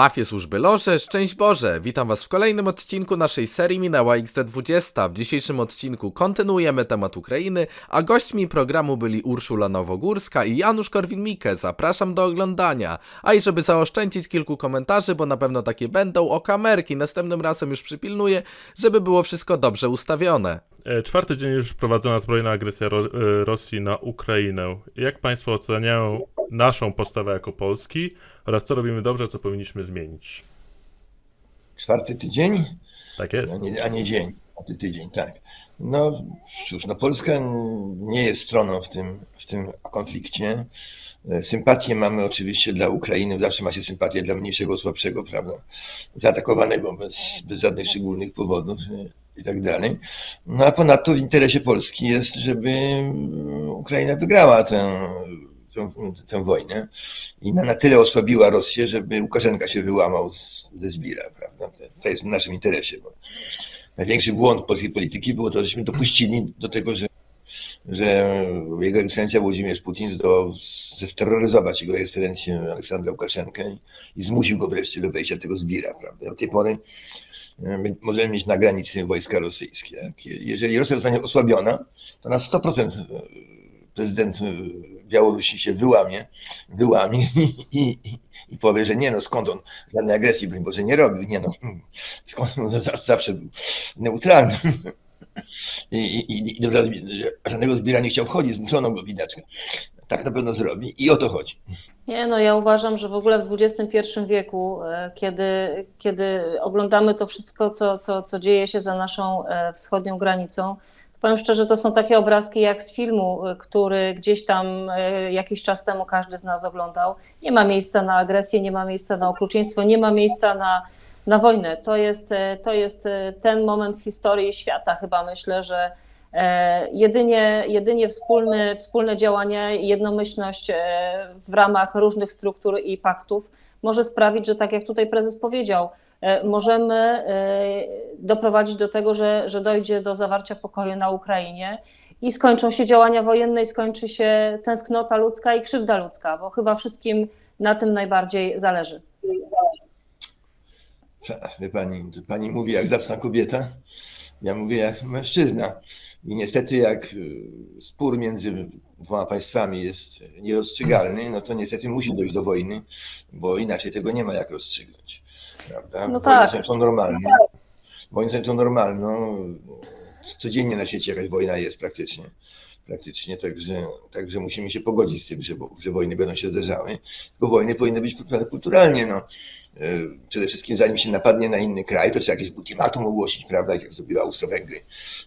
Mafie służby loże, szczęść Boże! Witam Was w kolejnym odcinku naszej serii Minęła XD20. W dzisiejszym odcinku kontynuujemy temat Ukrainy, a gośćmi programu byli Urszula Nowogórska i Janusz Korwin-Mikke. Zapraszam do oglądania. A i żeby zaoszczędzić kilku komentarzy, bo na pewno takie będą, o kamerki następnym razem już przypilnuję, żeby było wszystko dobrze ustawione. E, Czwarty dzień już prowadzona zbrojna agresja e, Rosji na Ukrainę. Jak Państwo oceniają naszą postawę jako Polski oraz co robimy dobrze, co powinniśmy zmienić? Czwarty tydzień, Tak jest? a nie, a nie dzień, czwarty tydzień, tak. No cóż, no Polska nie jest stroną w tym, w tym konflikcie. E, Sympatię mamy oczywiście dla Ukrainy, zawsze ma się sympatię dla mniejszego, słabszego, prawda, zaatakowanego bez, bez żadnych szczególnych powodów e, i tak dalej. No a ponadto w interesie Polski jest, żeby Ukraina wygrała tę, tę, tę wojnę i na, na tyle osłabiła Rosję, żeby Łukaszenka się wyłamał z, ze Zbira, prawda? To, jest w naszym interesie, największy błąd polskiej polityki było to, żeśmy dopuścili do tego, że, że jego ekscelencja Włodzimierz Putin zdołał zesteroryzować jego ekscelencję Aleksandra Łukaszenkę i, zmusił go wreszcie do wejścia tego Zbira, prawda? Od tej pory e, my możemy mieć na granicy wojska rosyjskie. Jeżeli Rosja zostanie osłabiona, to na 100% prezydent e, Białorusi się wyłamie, wyłamie i, i, i powie, że nie no, skąd on żadnej agresji, broń Boże, nie robił, nie no, skąd on za- zawsze był neutralny. I, i, i- do żadnego- zbira nie chciał wchodzić, zmuszono go widaczka. Tak na pewno zrobi i o to chodzi. Nie, no ja uważam, że w ogóle w XXI wieku, e, kiedy, kiedy oglądamy to wszystko, co, co, co dzieje się za naszą e, wschodnią granicą, powiem szczerze, to są takie obrazki jak z filmu, e, który gdzieś tam e, jakiś czas temu każdy z nas oglądał. Nie ma miejsca na agresję, nie ma miejsca na okrucieństwo, nie ma miejsca na, na wojnę. To jest, e, to jest ten moment w historii świata, chyba myślę, że Jedynie, jedynie wspólny, wspólne działanie, jednomyślność e, w ramach różnych struktur i paktów może sprawić, że tak jak tutaj prezes powiedział, e, możemy e, doprowadzić do tego, że, że dojdzie do zawarcia pokoju na Ukrainie i skończą się działania wojenne i skończy się tęsknota ludzka i krzywda ludzka, bo chyba wszystkim na tym najbardziej zależy. Wie pani, pani mówi jak zacna kobieta, ja mówię jak mężczyzna. I niestety jak y, spór między dwoma państwami jest nierozstrzygalny, no to niestety musi dojść do wojny, bo inaczej tego nie ma jak rozstrzygnąć. Prawda? No Wojny tak. są rzeczą normalną. Wojny są normalną. Codziennie na świecie jakaś wojna jest praktycznie. Praktycznie, także, także musimy się pogodzić z tym, że, że wojny będą się zdarzały. Tylko wojny powinny być prowadzone kulturalnie. No. E, Przede wszystkim zanim się napadnie na inny kraj, to trzeba jakieś ultimatum ogłosić, prawda, jak zrobiła Austro-Węgry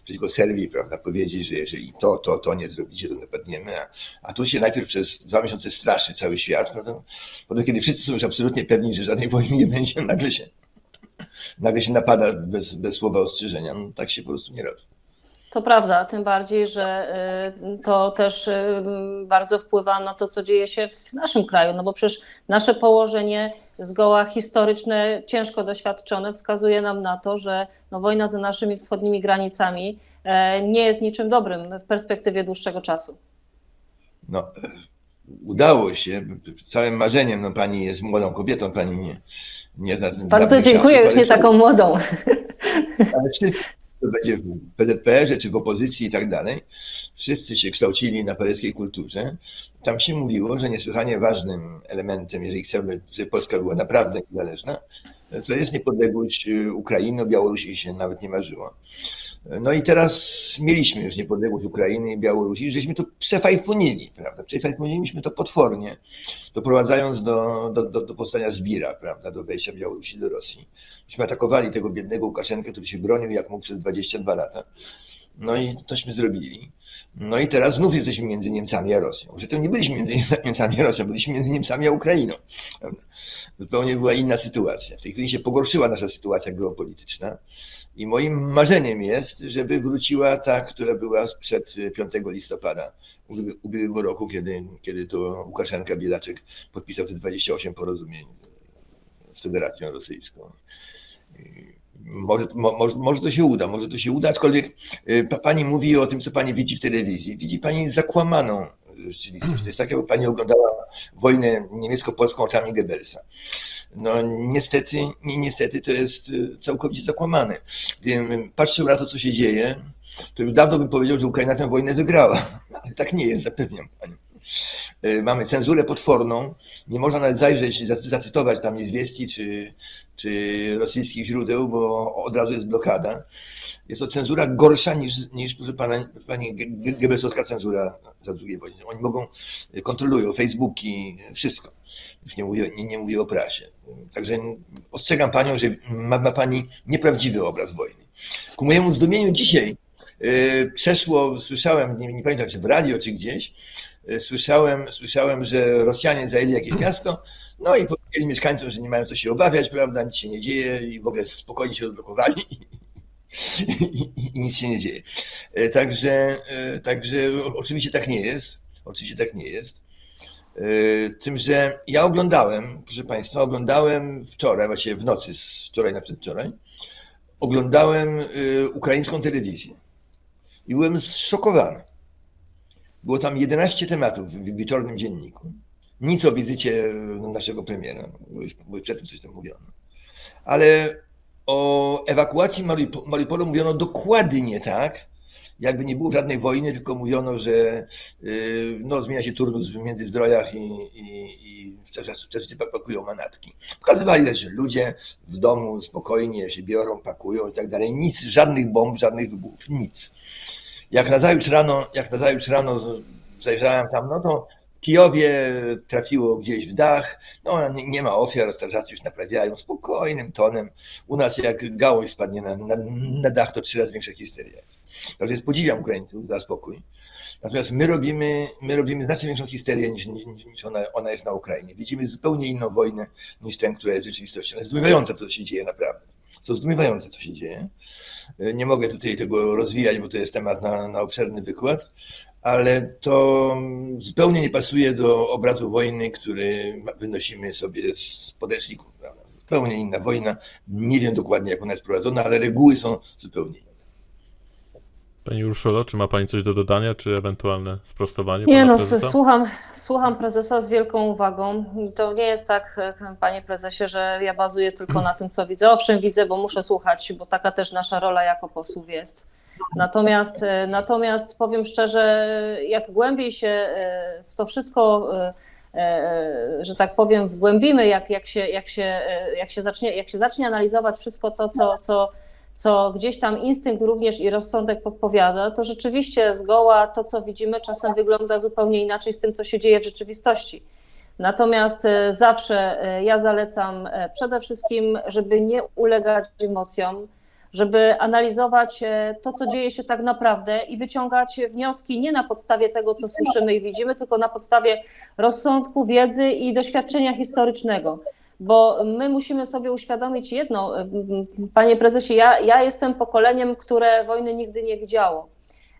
przeciwko Serbii, prawda, powiedzieć, że jeżeli to, to, to nie zrobicie, to napadniemy, a, a tu się najpierw przez dwa miesiące straszy cały świat, prawda, potem kiedy wszyscy są już absolutnie pewni, że żadnej wojny nie będzie, nagle się, nagle się napada bez, bez słowa ostrzeżenia, no tak się po prostu nie robi. To prawda, tym bardziej, że y, to też y, bardzo wpływa na to, co dzieje się w naszym kraju, no bo przecież nasze położenie zgoła historyczne, ciężko doświadczone, wskazuje nam na to, że no, wojna za naszymi wschodnimi granicami e, nie jest niczym dobrym w perspektywie dłuższego czasu. No, udało się, całym marzeniem, no pani jest młodą kobietą, pani nie, nie zna Bardzo dziękuję, czasów, już nie taką młodą. Ale wszyscy, to będzie w PZPR-ze czy w opozycji i tak dalej, wszyscy się kształcili na paryskiej kulturze. Tam się mówiło, że niesłychanie ważnym elementem, jeżeli chcemy, żeby Polska była naprawdę niezależna, to jest niepodległość y, Ukrainy, Białorusi się nawet nie marzyło. No i teraz mieliśmy już niepodległość Ukrainy i Białorusi, żeśmy to przefajfunili, prawda? Przefajfuniliśmy to potwornie, doprowadzając do, do, do, do powstania Zbira, prawda? Do wejścia Białorusi do Rosji. Myśmy atakowali tego biednego Łukaszenkę, który się bronił jak mógł przez 22 lata. No i tośmy zrobili. No i teraz znów jesteśmy między Niemcami a Rosją. Że to nie byliśmy między Niemcami a Rosją, byliśmy między Niemcami a Ukrainą. Zupełnie była inna sytuacja. W tej chwili się pogorszyła nasza sytuacja geopolityczna. I moim marzeniem jest, żeby wróciła ta, która była sprzed 5 listopada ubieg- ubiegłego roku, kiedy, kiedy to Łukaszenka Bielaczek podpisał te 28 porozumień z Federacją Rosyjską. I Może, mo, może, może to się uda, może to się uda, aczkolwiek y, pa- pani mówi o tym, co pani widzi w telewizji. Widzi pani zakłamaną rzeczywistość. To jest tak, jakby pani oglądała wojnę niemiecko-polską oczami Goebbelsa. No niestety, ni- niestety to jest y, całkowicie zakłamane. Gdybym patrzył na to, co się dzieje, to już dawno bym powiedział, że Ukraina tę wojnę wygrała. Ale tak nie jest, zapewniam panią. Y, Mamy cenzurę potworną, nie można nawet zajrzeć, zacy- zacytować tam Izwiesti czy, czy rosyjskich źródeł, bo od razu jest blokada. Jest to cenzura gorsza niż, niż proszę pana, pani, Ge- Ge- Goebbelsowska cenzura za II wojny. Oni mogą, y, kontrolują Facebooki, wszystko. Już nie mówię, nie, nie mówię o prasie. Także ostrzegam panią, że ma, ma pani nieprawdziwy obraz wojny. Ku mojemu zdumieniu dzisiaj y, przeszło, słyszałem, nie, nie pamiętam czy w radio, czy gdzieś, słyszałem, słyszałem, że Rosjanie zajęli jakieś miasto, no i powiedzieli mieszkańcom, że nie mają co się obawiać, prawda, nic się nie dzieje i w ogóle spokojnie się odblokowali i, i, nic się nie dzieje. E, Także, e, także oczywiście tak nie jest. Oczywiście tak nie jest. Tym, że ja oglądałem, proszę Państwa, oglądałem wczoraj, właściwie w nocy, z wczoraj na przedwczoraj, oglądałem ukraińską telewizję i byłem zszokowany. Było tam 11 tematów w wieczornym dzienniku. Nic o wizycie naszego premiera, bo już, bo już przedtem coś tam mówiono. Ale o ewakuacji Mariupo- Mariupolu mówiono dokładnie tak, jakby nie było żadnej wojny, tylko mówiono, że yy, no, zmienia się turnus w Międzyzdrojach i, i, i wcześniej pakują manatki. Pokazywali, że ludzie w domu spokojnie się biorą, pakują i tak dalej. Nic, żadnych bomb, żadnych wybuchów, nic. Jak nazajutrz rano, jak nazajutrz rano zajrzałem tam, no to Kijowie trafiło gdzieś w dach, no nie, ma ofiar, strażacy już naprawiają spokojnym tonem. U nas jak gałąź spadnie na, na, na dach, to trzy razy większa histeria jest. Także podziwiam Ukraińców za spokój. Natomiast my robimy, my robimy znacznie większą histerię niż, niż, ona, ona jest na Ukrainie. Widzimy zupełnie inną wojnę niż tę, która jest w rzeczywistości. Ona jest zdumiewająca, co się dzieje naprawdę. Co zdumiewające, co się dzieje. Nie mogę tutaj tego rozwijać, bo to jest temat na, na obszerny wykład, ale to zupełnie nie pasuje do obrazu wojny, który wynosimy sobie z podręczników. Prawda? Zupełnie inna wojna. Nie wiem dokładnie, jak ona jest prowadzona, ale reguły są zupełnie inne. Pani Urszulo, czy ma Pani coś do dodania, czy ewentualne sprostowanie Nie no, prezesa? słucham, słucham prezesa z wielką uwagą. To nie jest tak, panie prezesie, że ja bazuję tylko na tym, co widzę. Owszem, widzę, bo muszę słuchać, bo taka też nasza rola jako posłów jest. Natomiast, e, natomiast powiem szczerze, jak głębiej się e, w to wszystko, e, że tak powiem, wgłębimy, jak, jak, się, jak, się, jak, się zacznie, jak się zacznie analizować wszystko to, co, co, co gdzieś tam instynkt również i rozsądek podpowiada, to rzeczywiście zgoła to, co widzimy, czasem wygląda zupełnie inaczej z tym, co się dzieje w rzeczywistości. Natomiast e, zawsze e, ja zalecam e, przede wszystkim, żeby nie ulegać emocjom, żeby analizować to, co dzieje się tak naprawdę i wyciągać wnioski nie na podstawie tego, co słyszymy i widzimy, tylko na podstawie rozsądku, wiedzy i doświadczenia historycznego bo my musimy sobie uświadomić jedno, panie prezesie, ja, ja jestem pokoleniem, które wojny nigdy nie widziało.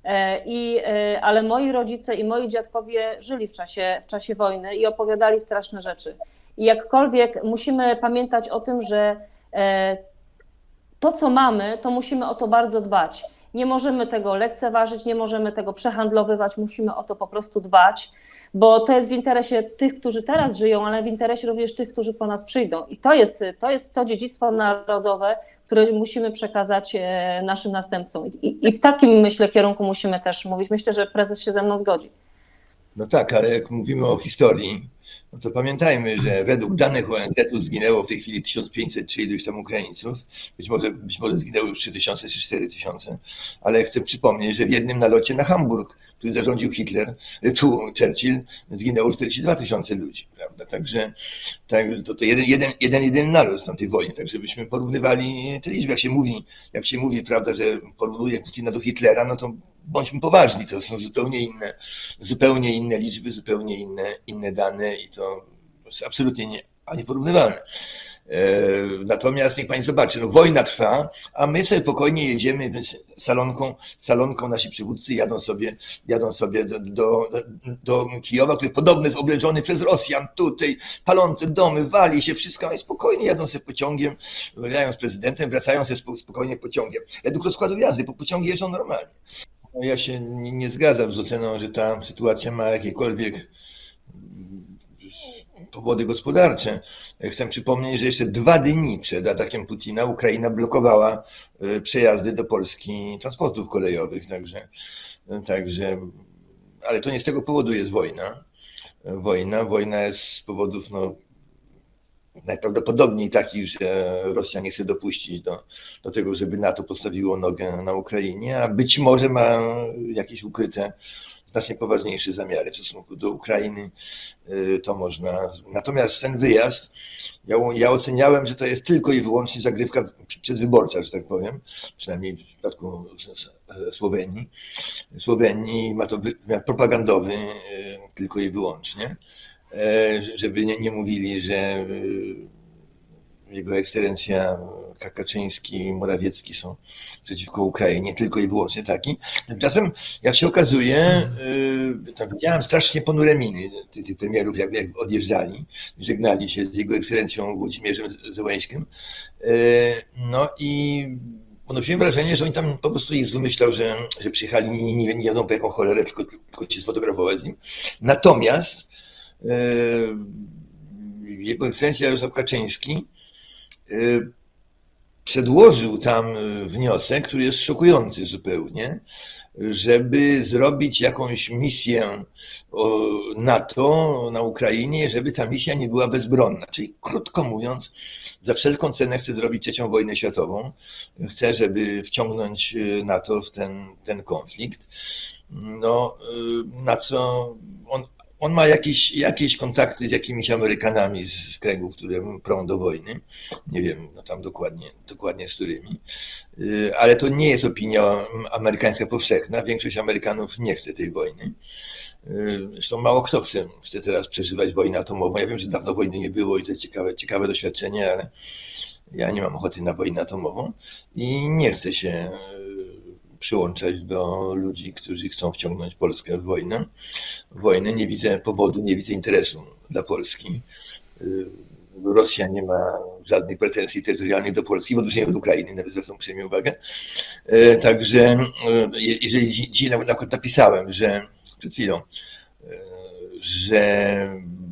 E, I, e, ale moi rodzice i moi dziadkowie żyli w czasie, w czasie wojny i opowiadali straszne rzeczy. I jakkolwiek musimy pamiętać o tym, że e, to, co mamy, to musimy o to bardzo dbać. Nie możemy tego lekceważyć, nie możemy tego przehandlowywać, musimy o to po prostu dbać, bo to jest w interesie tych, którzy teraz żyją, ale w interesie również tych, którzy po nas przyjdą. I to jest to, jest to dziedzictwo narodowe, które musimy przekazać e, naszym następcom. I, I w takim, myślę, kierunku musimy też mówić. Myślę, że prezes się ze mną zgodzi. No tak, ale jak mówimy o historii, no to pamiętajmy, że według danych ONZ-u zginęło w tej chwili 1500 czy iluś tam Ukraińców. Być może, być może zginęło już 3000 czy 4000, ale chcę przypomnieć, że w jednym nalocie na Hamburg, który zarządził Hitler, tu Churchill, zginęło 42 tysiące ludzi, prawda? Także tak, to, to jeden, jeden, jeden, jeden nalot z tamtej wojny, tak żebyśmy porównywali te liczby. Jak się mówi, jak się mówi, prawda, że porównuje Putina do Hitlera, no to bądźmy poważni, to są zupełnie inne, zupełnie inne liczby, zupełnie inne, inne dane i to jest absolutnie nie, a nieporównywalne. E, Natomiast niech pani zobaczy, no wojna trwa, a my sobie spokojnie jedziemy salonką, salonką nasi przywódcy jadą sobie, jadą sobie do, do, do Kijowa, który podobno jest obleczony przez Rosjan, tutaj palące domy, wali się wszystko, i spokojnie jadą sobie pociągiem, rozmawiają z prezydentem, wracają sobie spo- spokojnie pociągiem. Według rozkładu jazdy, bo pociągi jeżdżą normalnie. No ja się nie, nie zgadzam z oceną, że ta sytuacja ma jakiekolwiek powody gospodarcze. Chcę przypomnieć, że jeszcze dwa dni przed atakiem Putina Ukraina blokowała y, przejazdy do Polski transportów kolejowych, także, także ale to nie z tego powodu jest wojna. Wojna, wojna jest z powodów no, najprawdopodobniej takich, że Rosja nie chce dopuścić do, do tego, żeby NATO postawiło nogę na Ukrainie, a być może ma jakieś ukryte, znacznie poważniejsze zamiary w stosunku do Ukrainy. Y, To można. Natomiast ten wyjazd, ja, ja oceniałem, że to jest tylko i wyłącznie zagrywka przedwyborcza, że tak powiem, przynajmniej w przypadku S- Słowenii. Słowenii ma to wy- wymiar propagandowy y, tylko i wyłącznie, e, żeby nie, nie mówili, że y, jego ekscelencja Kaczyński i Morawiecki są przeciwko Ukrainie, tylko i wyłącznie taki. Tymczasem, jak się okazuje, y, tam widziałem strasznie ponure miny tych, tych premierów, jak, jak odjeżdżali, żegnali się z jego ekscelencją Włodzimierzem Zełańskim. Y, No i Odnosiłem wrażenie, że oni tam po prostu ich wymyślał, że, że przyjechali nie, nie, nie wiadomo po jaką cholerę, tylko, tylko się sfotografować z nim. Natomiast e, jego ekscelencja Jarosław Kaczyński przedłożył tam e, wniosek, który jest szokujący zupełnie, żeby zrobić jakąś misję NATO na Ukrainie, żeby ta misja nie była bezbronna. Czyli krótko mówiąc, za wszelką cenę chce zrobić trzecią wojnę światową. Chce, żeby wciągnąć y, NATO w ten, ten konflikt. No, y, na co on, on ma jakieś, jakieś kontakty z jakimiś Amerykanami z, z kręgów, które prą do wojny. Nie wiem, no tam dokładnie, dokładnie z którymi. Y, Ale to nie jest opinia amerykańska powszechna. Większość Amerykanów nie chce tej wojny. Y, Zresztą mało kto chce, chce teraz przeżywać wojnę atomową. Ja wiem, że dawno wojny nie było i to jest ciekawe, ciekawe doświadczenie, ale ja nie mam ochoty na wojnę atomową i nie chcę się przyłączać do ludzi, którzy chcą wciągnąć Polskę w wojnę. Wojny nie widzę powodu, nie widzę interesu dla Polski. Rosja nie ma żadnych pretensji terytorialnych do Polski, w odróżnieniu od Ukrainy, nawet zwracam uprzejmie uwagę. E, Także e, je- jeżeli dzi- dzisiaj na na przykład napisałem, że przed chwilą, e, że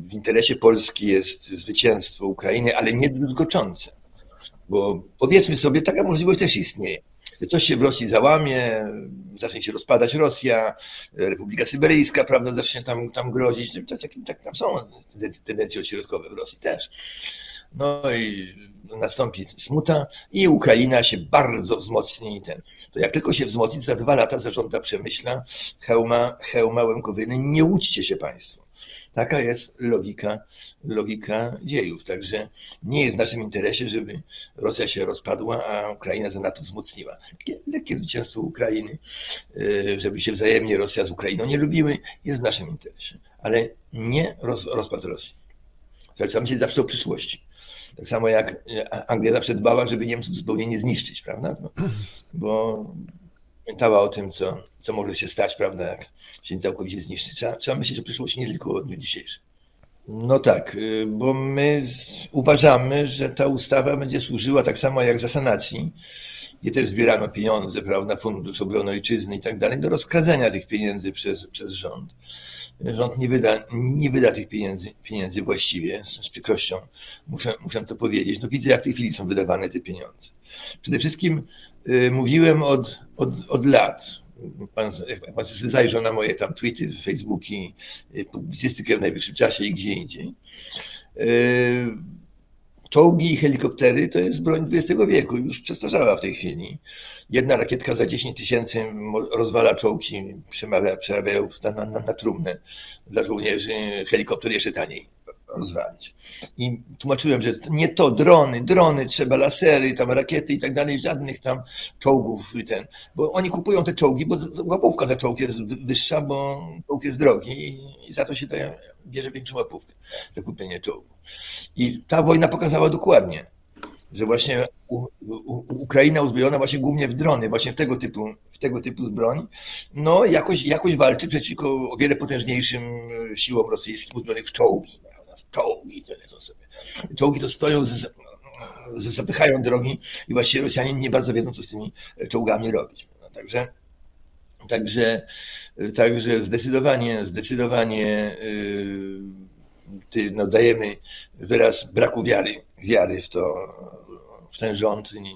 w interesie Polski jest zwycięstwo Ukrainy, ale nie druzgoczące. Bo powiedzmy sobie, taka możliwość też istnieje. Coś się w Rosji załamie, zacznie się rozpadać Rosja, Republika Syberyjska, prawda, zacznie tam, tam grozić. Jakim- tak, tam są tendencje- odśrodkowe w Rosji też. No i nastąpi smuta i Ukraina się bardzo wzmocni. Ten. To jak tylko się wzmocni, za dwa lata zażąda Przemyśla, hełma, hełma Łękowyny. Nie łudźcie się Państwo. Taka jest logika, logika dziejów. Także nie jest w naszym interesie, żeby Rosja się rozpadła, a Ukraina za NATO wzmocniła. Takie lekkie zwycięstwo Ukrainy, yy, żeby się wzajemnie Rosja z Ukrainą nie lubiły, jest w naszym interesie. Ale nie roz, rozpad Rosji. Trzeba myśleć zawsze o przyszłości. Tak samo jak e, Anglia zawsze dbała, żeby Niemców zupełnie nie zniszczyć, prawda? Bo pamiętała o tym, co, co może się stać, prawda, jak się całkowicie zniszczy. Trzeba, trzeba myśleć o przyszłości, nie tylko o dniu dzisiejszym. No tak, y, bo my uważamy, że ta ustawa będzie służyła tak samo jak za sanacji, gdzie też zbierano pieniądze, prawda, Fundusz Obrony Ojczyzny i tak dalej, do rozkradzenia tych pieniędzy przez, przez rząd. Rząd nie wyda, nie wyda tych pieniędzy, pieniędzy właściwie, z, z przykrością muszę, muszę to powiedzieć. No widzę, jak w tej chwili są wydawane te pieniądze. Przede wszystkim y, mówiłem od, od, od lat, pan, jak pan zajrzał na moje tam tweety, facebooki, y, publicystykę w najwyższym czasie i gdzie indziej, y, Czołgi i helikoptery to jest broń XX wieku, już przestarzała w tej chwili. Jedna rakietka za 10 tysięcy rozwala czołgi, przemawia, przerabiają na, na, na, na trumnę dla żołnierzy, helikopter jeszcze taniej rozwalić. I tłumaczyłem, że nie to, drony, drony, trzeba lasery, tam rakiety i tak dalej, żadnych tam czołgów ten, bo oni kupują te czołgi, bo łapówka za czołg jest wy- wyższa, bo czołg jest drogi i, za to się daje, bierze większą łapówkę za kupienie czołgu. I ta wojna pokazała dokładnie, że właśnie Ukraina uzbrojona właśnie głównie w drony, właśnie w tego typu, w tego typu broń, no jakoś, jakoś walczy przeciwko o wiele potężniejszym siłom rosyjskim uzbrojonych w czołgi. Czołgi to lecą sobie. Czołgi to stoją, zapychają drogi i właściwie Rosjanie nie bardzo wiedzą, co z tymi czołgami robić. No, także Także, także zdecydowanie, zdecydowanie yy, ty, no, dajemy wyraz braku wiary, wiary w to, w ten rząd. Nie,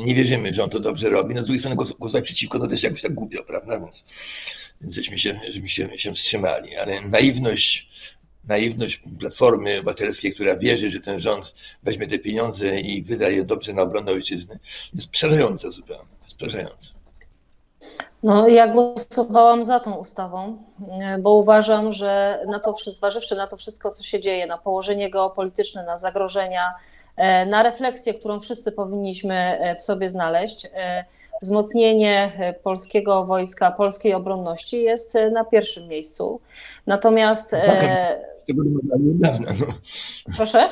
nie, wierzymy, że on to dobrze robi. No z drugiej strony głos- głosować przeciwko, no też jakoś tak głupio, prawda? Więc, więc żeśmy się, żeśmy się, się wstrzymali. Ale naiwność, naiwność Platformy Obywatelskiej, która wierzy, że ten rząd weźmie te pieniądze i wyda je dobrze na obronę ojczyzny, jest przerażająca zupełnie. Jest przerażająca. No, ja głosowałam za tą ustawą, e, bo uważam, że na to, wszy- zważywszy na to wszystko, co się dzieje, na położenie geopolityczne, na zagrożenia, e, na refleksję, którą wszyscy powinniśmy e, w sobie znaleźć, wzmocnienie polskiego wojska, polskiej obronności jest na pierwszym miejscu. Natomiast, e, Tego domagali od dawna. No. proszę?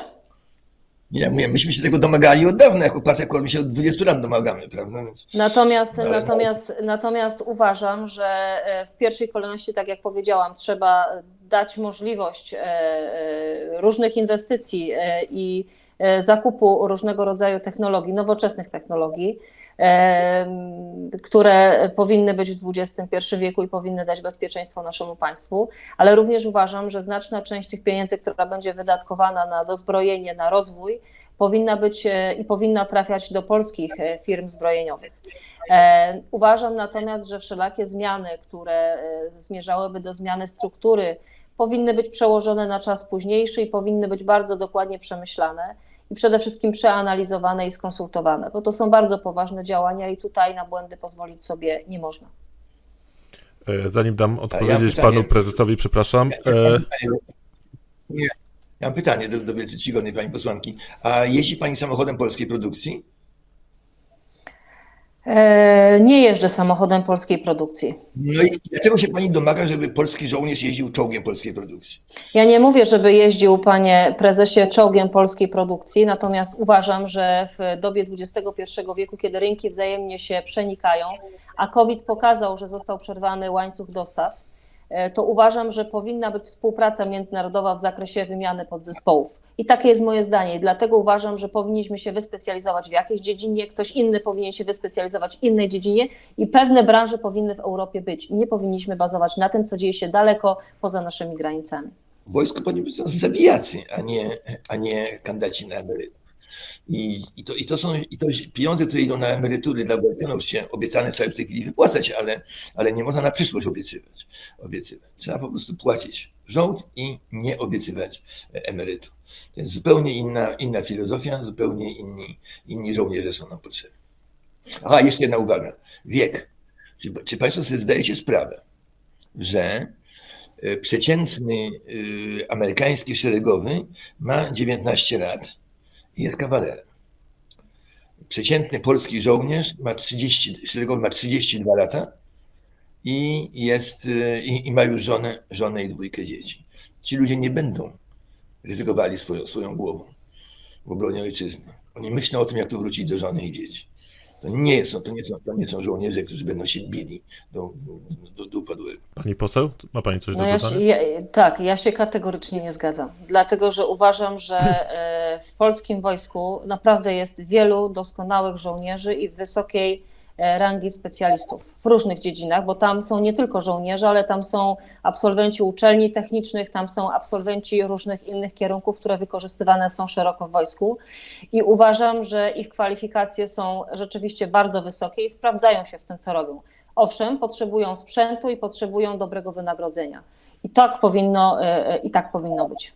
Ja mówię, myśmy się tego domagali od dawna, jako partia, my się od 20 lat domagamy, prawda? Więc Natomiast, Ale- natomiast, natomiast uważam, że e, w pierwszej kolejności, tak jak powiedziałam, trzeba dać możliwość e, e, różnych inwestycji i zakupu różnego rodzaju technologii, nowoczesnych technologii, które powinny być w XXI wieku i powinny dać bezpieczeństwo naszemu państwu, ale również uważam, że znaczna część tych pieniędzy, która będzie wydatkowana na dozbrojenie, na rozwój, powinna być e, i powinna trafiać do polskich e, firm zbrojeniowych. E, Uważam natomiast, że wszelakie zmiany, które zmierzałyby do zmiany struktury, powinny być przełożone na czas późniejszy i powinny być bardzo dokładnie przemyślane i przede wszystkim przeanalizowane i skonsultowane, bo to są bardzo poważne działania i tutaj na błędy pozwolić sobie nie można. E, Zanim dam odpowiedzieć pytanie. panu prezesowi, przepraszam. Ja, ja, E, mam pytanie, nie, ja mam pytanie do, do wielce czcigodnej pani posłanki. A jeździ pani samochodem polskiej produkcji? E, Nie jeżdżę samochodem polskiej produkcji. No i dlaczego się pani domaga, żeby polski żołnierz jeździł czołgiem polskiej produkcji? Ja nie mówię, żeby jeździł, panie prezesie, czołgiem polskiej produkcji, natomiast uważam, że w dobie XXI wieku, kiedy rynki wzajemnie się przenikają, a COVID pokazał, że został przerwany łańcuch dostaw, to uważam, że powinna być współpraca międzynarodowa w zakresie wymiany podzespołów. I takie jest moje zdanie. Dlatego uważam, że powinniśmy się wyspecjalizować w jakiejś dziedzinie, ktoś inny powinien się wyspecjalizować w innej dziedzinie i pewne branże powinny w Europie być. I nie powinniśmy bazować na tym, co dzieje się daleko poza naszymi granicami. W wojsku powinni być zabijacy, a nie, a nie kandydaci na emerytów. I, i, to, i, to są i to pieniądze, które idą na emerytury dla Wojtków, się obiecane trzeba już w tej chwili wypłacać, ale, ale nie można na przyszłość obiecywać. obiecywać. Trzeba po prostu płacić rząd i nie obiecywać emerytów. To jest zupełnie inna, inna filozofia, zupełnie inni, inni żołnierze są nam potrzebni. Aha, jeszcze jedna uwaga. Wiek. Czy, czy Państwo sobie zdajecie sprawę, że e, przeciętny y, amerykański szeregowy ma 19 lat jest kawalerem. Przeciętny polski żołnierz ma 30, szeregowy ma 32 lata i, jest, y, i, i ma już żonę, żonę i dwójkę dzieci. Ci ludzie nie będą ryzykowali swoją, swoją głową w obronie ojczyzny. Oni myślą o tym, jak tu wrócić do żony i dzieci. To nie są, to nie są, to nie są żołnierze, którzy będą się bili do, do, do upadłego. pani poseł, ma pani coś No do ja się, ja, tak, ja się kategorycznie nie zgadzam, dlatego że uważam, że e, w polskim wojsku naprawdę jest wielu doskonałych żołnierzy i wysokiej e, rangi specjalistów w różnych dziedzinach, bo tam są nie tylko żołnierze, ale tam są absolwenci uczelni technicznych, tam są absolwenci różnych innych kierunków, które wykorzystywane są szeroko w wojsku i uważam, że ich kwalifikacje są rzeczywiście bardzo wysokie i sprawdzają się w tym, co robią. Owszem, potrzebują sprzętu i potrzebują dobrego wynagrodzenia. I tak powinno, e, e, i tak powinno być.